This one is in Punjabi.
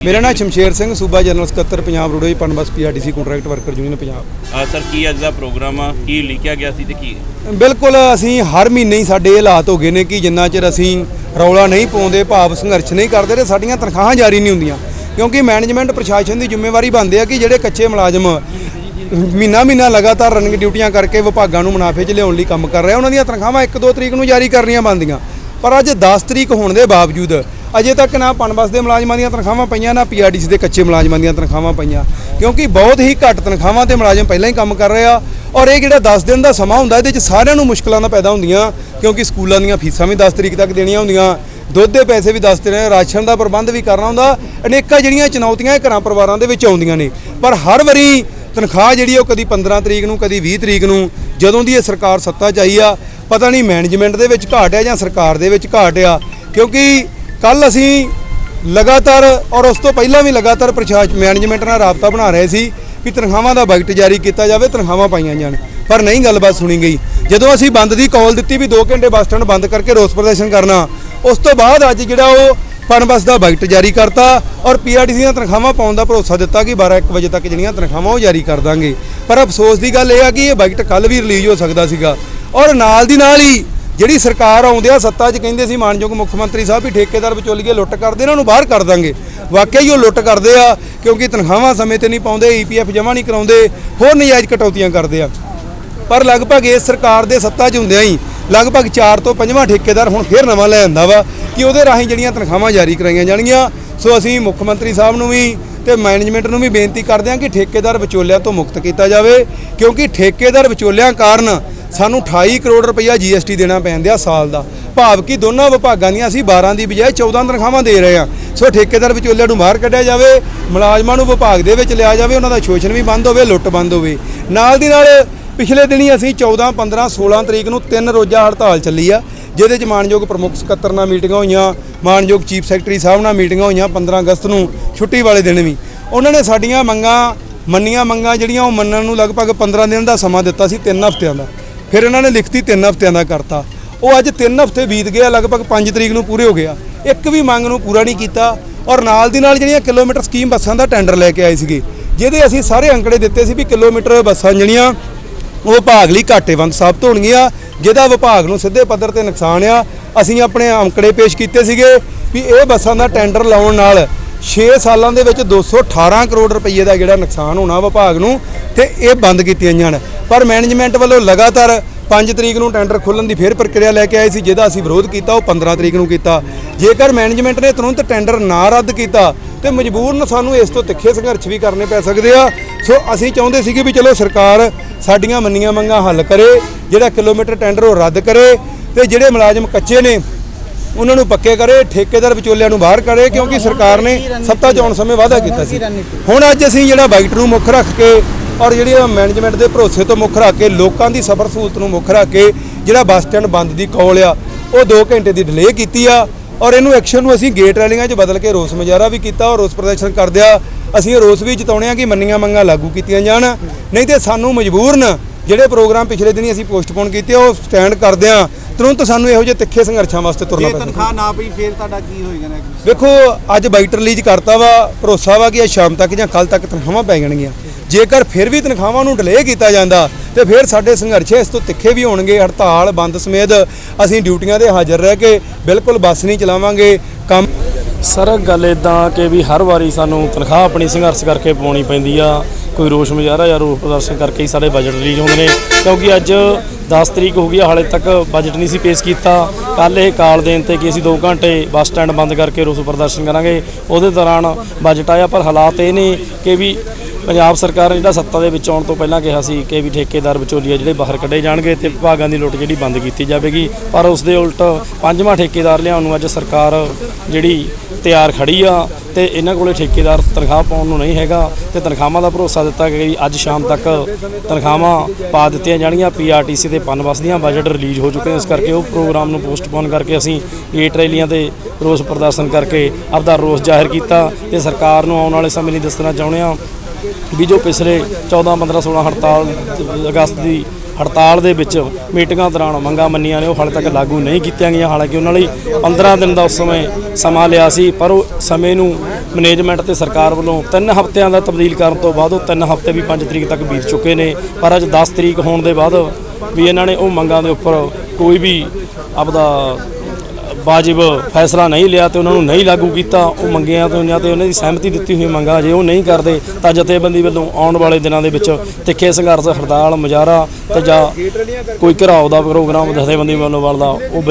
ਮੇਰਾ ਨਾਮ ਸ਼ਮਸ਼ੇਰ ਸਿੰਘ ਸੂਬਾ ਜਨਰਲ ਸਕੱਤਰ Punjab roadways Punbus PRTC contract worker union Punjab. ਆ ਸਰ ਕੀ ਅੱਜ ਦਾ ਪ੍ਰੋਗਰਾਮ ਆ? ਕੀ ਲਿਖਿਆ ਗਿਆ ਸੀ ਤੇ ਕੀ? ਬਿਲਕੁਲ ਅਸੀਂ ਹਰ ਮਹੀਨੇ ਹੀ ਸਾਡੇ ਇਹ ਹਾਲਾਤ ਹੋ ਗਏ ਨੇ ਕਿ ਜਿੰਨਾ ਚਿਰ ਅਸੀਂ ਰੌਲਾ ਨਹੀਂ ਪਾਉਂਦੇ ਭਾਵ ਸੰਘਰਸ਼ ਨਹੀਂ ਕਰਦੇ ਤੇ ਸਾਡੀਆਂ ਤਨਖਾਹਾਂ ਜਾਰੀ ਨਹੀਂ ਹੁੰਦੀਆਂ। ਕਿਉਂਕਿ ਮੈਨੇਜਮੈਂਟ ਪ੍ਰਸ਼ਾਸਨ ਦੀ ਜ਼ਿੰਮੇਵਾਰੀ ਬਣਦੀ ਆ ਕਿ ਜਿਹੜੇ ਕੱਚੇ ਮੁਲਾਜ਼ਮ ਮਹੀਨਾ ਮਹੀਨਾ ਲਗਾਤਾਰ ਰਨਿੰਗ ਡਿਊਟੀਆਂ ਕਰਕੇ ਵਿਭਾਗਾਂ ਨੂੰ ਮੁਨਾਫੇ 'ਚ ਲਿਆਉਣ ਲਈ ਕੰਮ ਕਰ ਰਿਹਾ ਉਹਨਾਂ ਦੀਆਂ ਤਨਖਾਹਾਂ 1-2 ਤਰੀਕ ਨੂੰ ਜਾਰੀ ਕਰਨੀਆਂ ਬਣਦੀਆਂ। ਪਰ ਅੱਜ 10 ਤਰੀਕ ਹੋਣ ਦੇ ਬਾਵਜੂਦ ਅਜੇ ਤੱਕ ਨਾ ਪਨਬਸ ਦੇ ਮੁਲਾਜ਼ਮਾਂ ਦੀਆਂ ਤਨਖਾਹਾਂ ਪਈਆਂ, ਨਾ ਪੀਆਰਡੀਸੀ ਦੇ ਕੱਚੇ ਮੁਲਾਜ਼ਮਾਂ ਦੀਆਂ ਤਨਖਾਹਾਂ ਪਈਆਂ। ਕਿਉਂਕਿ ਬਹੁਤ ਹੀ ਘੱਟ ਤਨਖਾਹਾਂ ਤੇ ਮੁਲਾਜ਼ਮ ਪਹਿਲਾਂ ਹੀ ਕੰਮ ਕਰ ਰਹੇ ਆ ਔਰ ਇਹ ਜਿਹੜਾ 10 ਦਿਨ ਦਾ ਸਮਾਂ ਹੁੰਦਾ, ਇਹਦੇ ਵਿੱਚ ਸਾਰਿਆਂ ਨੂੰ ਮੁਸ਼ਕਲਾਂ ਦਾ ਪੈਦਾ ਹੁੰਦੀਆਂ, ਕਿਉਂਕਿ ਸਕੂਲਾਂ ਦੀਆਂ ਫੀਸਾਂ ਵੀ 10 ਤਰੀਕ ਤੱਕ ਦੇਣੀਆਂ ਹੁੰਦੀਆਂ, ਦੁੱਧ ਦੇ ਪੈਸੇ ਵੀ 10 ਦਿਨ ਰਾਸ਼ਨ ਦਾ ਪ੍ਰਬੰਧ ਵੀ ਕਰਨਾ ਹੁੰਦਾ, ਅਨੇਕਾਂ ਜਿਹੜੀਆਂ ਚੁਣੌਤੀਆਂ ਘਰਾਂ ਪਰਿਵਾਰਾਂ ਦੇ ਵਿੱਚ ਆਉਂਦੀਆਂ ਨੇ। ਪਰ ਹਰ ਵਾਰੀ ਤਨਖਾਹ ਜਿਹੜੀ ਉਹ ਕਦੀ 15 ਤਰੀਕ ਨੂੰ, ਕਦੀ 20 ਤਰੀਕ ਨੂੰ, ਜਦੋਂ ਦੀ ਇਹ ਸਰਕਾਰ ਸੱਤਾ 'ਚ ਆਈ ਆ, ਪਤਾ ਨਹੀਂ ਮੈਨੇਜਮੈਂਟ ਦੇ ਵਿੱਚ ਘਾਟ ਆ ਜਾਂ ਸਰਕਾਰ ਦੇ ਵਿੱਚ ਘਾਟ ਆ, ਕਿਉਂਕਿ ਕੱਲ ਅਸੀਂ ਲਗਾਤਾਰ ਔਰ ਉਸ ਤੋਂ ਪਹਿਲਾਂ ਵੀ ਲਗਾਤਾਰ ਪ੍ਰਸ਼ਾਸਨ ਮੈਨੇਜਮੈਂਟ ਨਾਲ ਰਾਬਤਾ ਬਣਾ ਰਹੇ ਸੀ ਕਿ ਤਨਖਾਹਾਂ ਦਾ ਬਜਟ ਜਾਰੀ ਕੀਤਾ ਜਾਵੇ, ਤਨਖਾਹਾਂ ਪਾਈਆਂ ਜਾਣ। ਪਰ ਨਹੀਂ ਗੱਲਬਾਤ ਸੁਣੀ ਗਈ। ਜਦੋਂ ਅਸੀਂ ਬੰਦ ਦੀ ਕਾਲ ਦਿੱਤੀ ਵੀ 2 ਘੰਟੇ ਬੱਸ ਸਟੈਂਡ ਬੰਦ ਕਰਕੇ ਰੋਸ ਪ੍ਰਦਰਸ਼ਨ ਕਰਨਾ, ਉਸ ਤੋਂ ਬਾਅਦ ਅੱਜ ਜਿਹੜਾ ਉਹ ਪਨਬਸ ਦਾ ਬਜਟ ਜਾਰੀ ਕਰਤਾ ਔਰ ਪੀਆਰਟੀਸੀ ਦੀਆਂ ਤਨਖਾਹਾਂ ਪਾਉਣ ਦਾ ਭਰੋਸਾ ਦਿੱਤਾ ਕਿ 12 1 ਵਜੇ ਤੱਕ ਜਿਹੜੀਆਂ ਤਨਖਾਹਾਂ ਉਹ ਜਾਰੀ ਕਰ ਦਾਂਗੇ। ਪਰ ਅਫਸੋਸ ਦੀ ਗੱਲ ਇਹ ਆ ਕਿ ਇਹ ਬਜਟ ਕੱਲ ਵੀ ਰਿਲੀਜ਼ ਹੋ ਸਕਦਾ ਸੀਗਾ। ਔਰ ਨਾਲ ਦੀ ਨਾਲ ਹੀ ਜਿਹੜੀ ਸਰਕਾਰ ਆਉਂਦਿਆਂ ਸੱਤਾ 'ਚ ਕਹਿੰਦੇ ਸੀ, ਮਾਨਯੋਗ ਮੁੱਖ ਮੰਤਰੀ ਸਾਹਿਬ ਵੀ ਠੇਕੇਦਾਰ ਵਿਚੋਲੀਏ ਲੁੱਟ ਕਰਦੇ ਇਹਨਾਂ ਨੂੰ ਬਾਹਰ ਕਰ ਦਾਂਗੇ। ਵਾਕਿਆ ਹੀ ਉਹ ਲੁੱਟ ਕਰਦੇ ਆ, ਕਿਉਂਕਿ ਤਨਖਾਹਾਂ ਸਮੇਂ ਤੇ ਨਹੀਂ ਪਾਉਂਦੇ ਈਪੀਐਫ ਜਮ੍ਹਾਂ ਨਹੀਂ ਕਰਾਉਂਦੇ, ਹੋਰ ਨਜਾਇਜ਼ ਕਟੌਤੀਆਂ ਕਰਦੇ ਆ। ਪਰ ਲਗਭਗ ਇਸ ਸਰਕਾਰ ਦੇ ਸੱਤਾ 'ਚ ਹੁੰਦਿਆਂ ਹੀ, ਲਗਭਗ 4 ਤੋਂ 5ਵਾਂ ਠੇਕੇਦਾਰ ਹੁਣ ਫੇਰ ਨਵਾਂ ਲੈ ਆਂਦਾ ਵਾ ਕਿ ਉਹਦੇ ਰਾਹੀਂ ਜਿਹੜੀਆਂ ਤਨਖਾਹਾਂ ਜਾਰੀ ਕਰਾਈਆਂ ਜਾਣਗੀਆਂ। ਸੋ ਅਸੀਂ ਮੁੱਖ ਮੰਤਰੀ ਸਾਹਿਬ ਨੂੰ ਵੀ ਤੇ ਮੈਨੇਜਮੈਂਟ ਨੂੰ ਵੀ ਬੇਨਤੀ ਕਰਦੇ ਹਾਂ ਕਿ ਠੇਕੇਦਾਰ ਵਿਚੋਲਿਆਂ ਤੋਂ ਮੁਕਤ ਕੀਤਾ ਜਾਵੇ, ਕਿਉਂਕਿ ਠੇਕੇਦਾਰ ਵਿਚੋਲਿਆਂ ਕਾਰਨ ਸਾਨੂੰ 28 ਕਰੋੜ ਰੁਪਈਆ ਜੀਐਸਟੀ ਦੇਣਾ ਪੈਂਦਿਆ ਸਾਲ ਦਾ। ਭਾਵ ਕਿ ਦੋਨਾਂ ਵਿਭਾਗਾਂ ਦੀਆਂ ਅਸੀਂ 12 ਦੀ ਬਜਾਏ 14 ਤਨਖਾਹਾਂ ਦੇ ਰਹੇ ਹਾਂ। ਸੋ ਠੇਕੇਦਾਰ ਵਿਚੋਲਿਆਂ ਨੂੰ ਬਾਹਰ ਕੱਢਿਆ ਜਾਵੇ, ਮੁਲਾਜ਼ਮਾਂ ਨੂੰ ਵਿਭਾਗ ਦੇ ਵਿੱਚ ਲਿਆ ਜਾਵੇ, ਉਹਨਾਂ ਦਾ ਸ਼ੋਸ਼ਣ ਵੀ ਬੰਦ ਹੋਵੇ, ਲੁੱਟ ਬੰਦ ਹੋਵੇ। ਨਾਲ ਦੀ ਨਾਲ ਪਿਛਲੇ ਦਿਨੀ ਅਸੀਂ 14 15 16 ਤਰੀਕ ਨੂੰ ਤਿੰਨ ਰੋਜ਼ਾ ਹੜਤਾਲ ਚੱਲੀ ਆ, ਜਿਹਦੇ ਚ ਮਾਨਯੋਗ ਪ੍ਰਮੁੱਖ ਸਕੱਤਰ ਨਾਲ ਮੀਟਿੰਗਾਂ ਹੋਈਆਂ, ਮਾਨਯੋਗ ਚੀਫ ਸੈਕਟਰੀ ਸਾਹਿਬ ਨਾਲ ਮੀਟਿੰਗਾਂ ਹੋਈਆਂ 15 ਅਗਸਤ ਨੂੰ, ਛੁੱਟੀ ਵਾਲੇ ਦਿਨ ਵੀ। ਉਹਨਾਂ ਨੇ ਸਾਡੀਆਂ ਮੰਗਾਂ, ਮੰਨੀਆਂ ਮੰਗਾਂ ਜਿਹੜੀਆਂ, ਉਹ ਮੰਨਣ ਨੂੰ ਲਗਭਗ 15 ਦਿਨ ਦਾ ਸਮਾਂ ਦਿੱਤਾ ਸੀ 3 ਹਫ਼ਤਿਆਂ ਦਾ। ਫਿਰ ਇਹਨਾਂ ਨੇ ਲਿਖਤੀ 3 ਹਫ਼ਤਿਆਂ ਦਾ ਕਰਤਾ। ਉਹ ਅੱਜ 3 ਹਫ਼ਤੇ ਬੀਤ ਗਏ ਆ, ਲਗਭਗ 5 ਤਰੀਕ ਨੂੰ ਪੂਰੇ ਹੋ ਗਿਆ ਇੱਕ ਵੀ ਮੰਗ ਨੂੰ ਪੂਰਾ ਨਹੀਂ ਕੀਤਾ ਔਰ ਨਾਲ ਦੀ ਨਾਲ ਜਿਹੜੀਆਂ ਕਿਲੋਮੀਟਰ ਸਕੀਮ ਬੱਸਾਂ ਦਾ ਟੈਂਡਰ ਲੈ ਕੇ ਆਏ ਸੀਗੇ ਜਿਹਦੇ ਅਸੀਂ ਸਾਰੇ ਅੰਕੜੇ ਦਿੱਤੇ ਸੀ ਵੀ ਕਿਲੋਮੀਟਰ ਬੱਸਾਂ ਜਿਹੜੀਆਂ ਉਹ ਵਿਭਾਗ ਲਈ ਘਾਟੇਵੰਦ ਸਾਬਤ ਹੋਣਗੀਆਂ ਜਿਹਦਾ ਵਿਭਾਗ ਨੂੰ ਸਿੱਧੇ ਪੱਧਰ ਤੇ ਨੁਕਸਾਨ ਆ। ਅਸੀਂ ਆਪਣੇ ਅੰਕੜੇ ਪੇਸ਼ ਕੀਤੇ ਸੀਗੇ ਵੀ ਇਹ ਬੱਸਾਂ ਦਾ ਟੈਂਡਰ ਲਾਉਣ ਨਾਲ 6 ਸਾਲਾਂ ਦੇ ਵਿੱਚ 218 ਕਰੋੜ ਰੁਪਏ ਦਾ ਜਿਹੜਾ ਨੁਕਸਾਨ ਹੋਣਾ ਵਿਭਾਗ ਨੂੰ ਤੇ ਇਹ ਬੰਦ ਕੀਤੀਆਂ ਜਾਣ। ਪਰ ਮੈਨੇਜਮੈਂਟ ਵੱਲੋਂ ਲਗਾਤਾਰ 5 ਤਰੀਕ ਨੂੰ ਟੈਂਡਰ ਖੋਲ੍ਹਣ ਦੀ ਫੇਰ ਪ੍ਰਕਿਰਿਆ ਲੈ ਕੇ ਆਏ ਸੀ, ਜਿਹਦਾ ਅਸੀਂ ਵਿਰੋਧ ਕੀਤਾ, ਉਹ 15 ਤਰੀਕ ਨੂੰ ਕੀਤਾ। ਜੇਕਰ ਮੈਨੇਜਮੈਂਟ ਨੇ ਤੁਰੰਤ ਟੈਂਡਰ ਨਾ ਰੱਦ ਕੀਤਾ, ਤੇ ਮਜਬੂਰਨ ਸਾਨੂੰ ਇਸ ਤੋਂ ਤਿੱਖੇ ਸੰਘਰਸ਼ ਵੀ ਕਰਨੇ ਪੈ ਸਕਦੇ ਆ। ਸੋ ਅਸੀਂ ਚਾਹੁੰਦੇ ਸੀਗੇ ਵੀ ਚਲੋ ਸਰਕਾਰ ਸਾਡੀਆਂ ਮੰਨੀਆਂ ਮੰਗਾਂ ਹੱਲ ਕਰੇ, ਜਿਹੜਾ ਕਿਲੋਮੀਟਰ ਟੈਂਡਰ ਉਹ ਰੱਦ ਕਰੇ, ਤੇ ਜਿਹੜੇ ਮੁਲਾਜ਼ਮ ਕੱਚੇ ਨੇ, ਉਹਨਾਂ ਨੂੰ ਪੱਕੇ ਕਰੇ, ਠੇਕੇਦਾਰ ਵਿਚੋਲਿਆਂ ਨੂੰ ਬਾਹਰ ਕਰੇ, ਕਿਉਂਕਿ ਸਰਕਾਰ ਨੇ ਸੱਤਾ 'ਚ ਆਉਣ ਸਮੇਂ ਵਾਅਦਾ ਕੀਤਾ ਸੀ। ਹੁਣ ਅੱਜ ਅਸੀਂ ਜਿਹੜਾ ਬਜਟ ਨੂੰ ਮੁੱਖ ਰੱਖ ਕੇ ਔਰ ਜਿਹੜੀ ਮੈਨੇਜਮੈਂਟ ਦੇ ਭਰੋਸੇ ਤੋਂ ਮੁੱਖ ਰੱਖ ਕੇ ਲੋਕਾਂ ਦੀ ਸਫਰ ਸਹੂਲਤ ਨੂੰ ਮੁੱਖ ਰੱਖ ਕੇ ਜਿਹੜਾ ਬੱਸ ਸਟੈਂਡ ਬੰਦ ਦੀ ਕੌਲ ਆ ਉਹ 2 ਘੰਟੇ ਦੀ ਡਿਲੇ ਕੀਤੀ ਆ ਔਰ ਇਹਨੂੰ ਐਕਸ਼ਨ ਨੂੰ ਅਸੀਂ ਗੇਟ ਰੈਲੀਆਂ 'ਚ ਬਦਲ ਕੇ ਰੋਸ ਮੁਜ਼ਾਹਰਾ ਵੀ ਕੀਤਾ ਔਰ ਰੋਸ ਪ੍ਰਦਰਸ਼ਨ ਕਰਦਿਆਂ ਅਸੀਂ ਇਹ ਰੋਸ ਵੀ ਜਤਾਉਣੇ ਆ ਕਿ ਮੰਨੀਆਂ ਮੰਗਾਂ ਲਾਗੂ ਕੀਤੀਆਂ ਜਾਣ। ਨਹੀਂ ਤੇ ਸਾਨੂੰ ਮਜਬੂਰਨ ਜਿਹੜੇ ਪ੍ਰੋਗਰਾਮ ਪਿਛਲੇ ਦਿਨੀ ਅਸੀਂ ਪੋਸਟਪੋਨ ਕੀਤੇ ਆ, ਉਹ ਸਟੈਂਡ ਕਰਦਿਆਂ ਤੁਰੰਤ ਸਾਨੂੰ ਇਹੋ ਜਿਹੇ ਤਿੱਖੇ ਸੰਘਰਸ਼ਾਂ ਵਾਸਤੇ ਤੁਰਨਾ ਜੇ ਪੈਂਦਾ ਤਨਖਾਹ ਨਾ ਪਈ ਫੇਰ ਤੁਹਾਡਾ ਕੀ ਹੋਏਗਾ ਨਾ ਵੇਖੋ ਅੱਜ ਬਾਈਟ ਰਿਲੀਜ਼ ਕਰਤਾ ਵਾ ਭਰੋਸਾ ਵਾ ਕਿ ਅੱਜ ਸ਼ਾਮ ਤੱਕ ਜਾਂ ਕੱਲ ਤੱਕ ਤਨਖਾਹਾਂ ਪੈ ਜਾਣਗੀਆਂ। ਜੇਕਰ ਫਿਰ ਵੀ ਤਨਖਾਹਾਂ ਨੂੰ ਡਿਲੇ ਕੀਤਾ ਜਾਂਦਾ ਤੇ ਫਿਰ ਸਾਡੇ ਸੰਘਰਸ਼ ਇਸ ਤੋਂ ਤਿੱਖੇ ਵੀ ਹੋਣਗੇ, ਹੜਤਾਲ, ਬੰਦ ਸਮੇਤ ਅਸੀਂ ਡਿਊਟੀਆਂ ਤੇ ਹਾਜ਼ਰ ਰਹਿ ਕੇ ਬਿਲਕੁਲ ਬੱਸ ਨਹੀਂ ਚਲਾਵਾਂਗੇ, ਕੰਮ ਸਰ, ਗੱਲ ਇਦਾਂ ਕਿ ਵੀ ਹਰ ਵਾਰੀ ਸਾਨੂੰ ਤਨਖਾਹ ਆਪਣੀ ਸੰਘਰਸ਼ ਕਰਕੇ ਪਾਉਣੀ ਪੈਂਦੀ ਆ। ਕੋਈ ਰੋਸ਼ ਮੁਜ਼ਾਹਰਾ ਜਾਂ ਰੋਸ ਪ੍ਰਦਰਸ਼ਨ ਕਰਕੇ ਹੀ ਸਾਡੇ ਬਜਟ ਰਿਲੀਜ਼ ਹੁੰਦੇ ਨੇ। ਕਿਉਂਕਿ ਅੱਜ 10 ਤਰੀਕ ਹੋ ਗਈ ਆ, ਹਾਲੇ ਤੱਕ ਬਜਟ ਨਹੀਂ ਸੀ ਪੇਸ਼ ਕੀਤਾ। ਕੱਲ ਇਹ ਕਾਲ ਦੇਣ ਤੇ ਕਿ ਅਸੀਂ 2 ਘੰਟੇ ਬੱਸ ਸਟੈਂਡ ਬੰਦ ਕਰਕੇ ਰੋਸ ਪ੍ਰਦਰਸ਼ਨ ਕਰਾਂਗੇ। ਉਹਦੇ ਦੌਰਾਨ ਬਜਟ ਆਇਆ ਪਰ ਹਾਲਾਤ ਇਹ ਨੇ ਕਿ ਵੀ ਪੰਜਾਬ ਸਰਕਾਰ ਨੇ ਜਿਹੜਾ ਸੱਤਾ ਦੇ ਵਿੱਚ ਆਉਣ ਤੋਂ ਪਹਿਲਾਂ ਕਿਹਾ ਸੀ ਕਿ ਵੀ ਠੇਕੇਦਾਰ ਵਿਚੋਲੀਆ ਜਿਹੜੇ ਬਾਹਰ ਕੱਢੇ ਜਾਣਗੇ ਤੇ ਵਿਭਾਗਾਂ ਦੀ ਲੁੱਟ ਜਿਹੜੀ ਬੰਦ ਕੀਤੀ ਜਾਵੇਗੀ। ਪਰ ਉਸ ਦੇ ਉਲਟ ਪੰਜਵਾਂ ਠੇਕੇਦਾਰ ਲਿਆਉਣ ਨੂੰ ਅੱਜ ਸਰਕਾਰ ਜਿਹੜੀ ਤਿਆਰ ਖੜੀ ਆ ਤੇ ਇਹਨਾਂ ਕੋਲੇ ਠੇਕੇਦਾਰ ਤਨਖਾਹ ਪਾਉਣ ਨੂੰ ਨਹੀਂ ਹੈਗਾ ਤੇ ਤਨਖਾਹਾਂ ਦਾ ਭਰੋਸਾ ਦਿੱਤਾ ਗਿਆ ਵੀ ਅੱਜ ਸ਼ਾਮ ਤੱਕ ਤਨਖਾਹਾਂ ਪਾ ਦਿੱਤੀਆਂ ਜਾਣਗੀਆਂ। ਪੀਆਰਟੀਸੀ ਤੇ ਪਨਬਸ ਦੀਆਂ ਬਜਟ ਰਿਲੀਜ਼ ਹੋ ਚੁੱਕੇ ਇਸ ਕਰਕੇ ਉਹ ਪ੍ਰੋਗਰਾਮ ਨੂੰ ਪੋਸਟਪੋਨ ਕਰਕੇ ਅਸੀਂ ਗੇਟ ਰੈਲੀਆਂ ਤੇ ਰੋਸ ਪ੍ਰਦਰਸ਼ਨ ਕਰਕੇ ਆਪਦਾ ਰੋਸ ਜ਼ਾਹਿਰ ਕੀਤਾ ਤੇ ਸਰਕਾਰ ਨੂੰ ਆਉਣ ਵਾਲੇ ਸਮੇਂ ਲਈ ਦੱਸਣਾ ਚਾਹੁੰਦੇ ਹਾਂ ਵੀ ਜੋ ਪਿਛਲੇ 14 15 16 ਹੜਤਾਲ ਅਗਸਤ ਦੀ ਹੜਤਾਲ ਦੇ ਵਿੱਚ ਮੀਟਿੰਗਾਂ ਦੌਰਾਨ ਮੰਗਾਂ ਮੰਨੀਆਂ ਨੇ, ਉਹ ਹਾਲੇ ਤੱਕ ਲਾਗੂ ਨਹੀਂ ਕੀਤੀਆਂ ਗਈਆਂ। ਹਾਲਾਂਕਿ ਉਹਨਾਂ ਲਈ 15 ਦਿਨ ਦਾ ਉਸ ਸਮੇਂ ਸਮਾਂ ਲਿਆ ਸੀ, ਪਰ ਉਹ ਸਮੇਂ ਨੂੰ ਮੈਨੇਜਮੈਂਟ ਤੇ ਸਰਕਾਰ ਵੱਲੋਂ 3 ਹਫ਼ਤਿਆਂ ਦਾ ਤਬਦੀਲ ਕਰਨ ਤੋਂ ਬਾਅਦ ਉਹ 3 ਹਫ਼ਤੇ ਵੀ 5 ਤਰੀਕ ਤੱਕ ਬੀਤ ਚੁੱਕੇ ਨੇ। ਪਰ ਅੱਜ 10 ਤਰੀਕ ਹੋਣ ਦੇ ਬਾਅਦ ਵੀ ਇਹਨਾਂ ਨੇ ਉਹ ਮੰਗਾਂ ਦੇ ਉੱਪਰ ਕੋਈ ਵੀ ਆਪਦਾ ਵਾਜਿਬ ਫੈਸਲਾ ਨਹੀਂ ਲਿਆ ਤੇ ਉਹਨਾਂ ਨੂੰ ਨਹੀਂ ਲਾਗੂ ਕੀਤਾ, ਉਹ ਮੰਗਿਆਂ ਤੋਂ ਜਾਂ ਤੇ ਉਹਨਾਂ ਦੀ ਸਹਿਮਤੀ ਦਿੱਤੀ ਹੋਈ ਮੰਗਾਂ ਜੇ ਉਹ ਨਹੀਂ ਕਰਦੇ, ਤਾਂ ਜਥੇਬੰਦੀ ਵੱਲੋਂ ਆਉਣ ਵਾਲੇ ਦਿਨਾਂ ਦੇ ਵਿੱਚ ਤਿੱਖੇ ਸੰਘਰਸ਼, ਹੜਤਾਲ, ਮੁਜ਼ਾਹਰਾ ਤੇ ਜਾਂ ਕੋਈ ਘਰਾਓ ਦਾ ਪ੍ਰੋਗਰਾਮ ਜਥੇਬੰਦੀ ਵੱਲੋਂ ਵੱਲਦਾ, ਉਹ ਬਿਲ-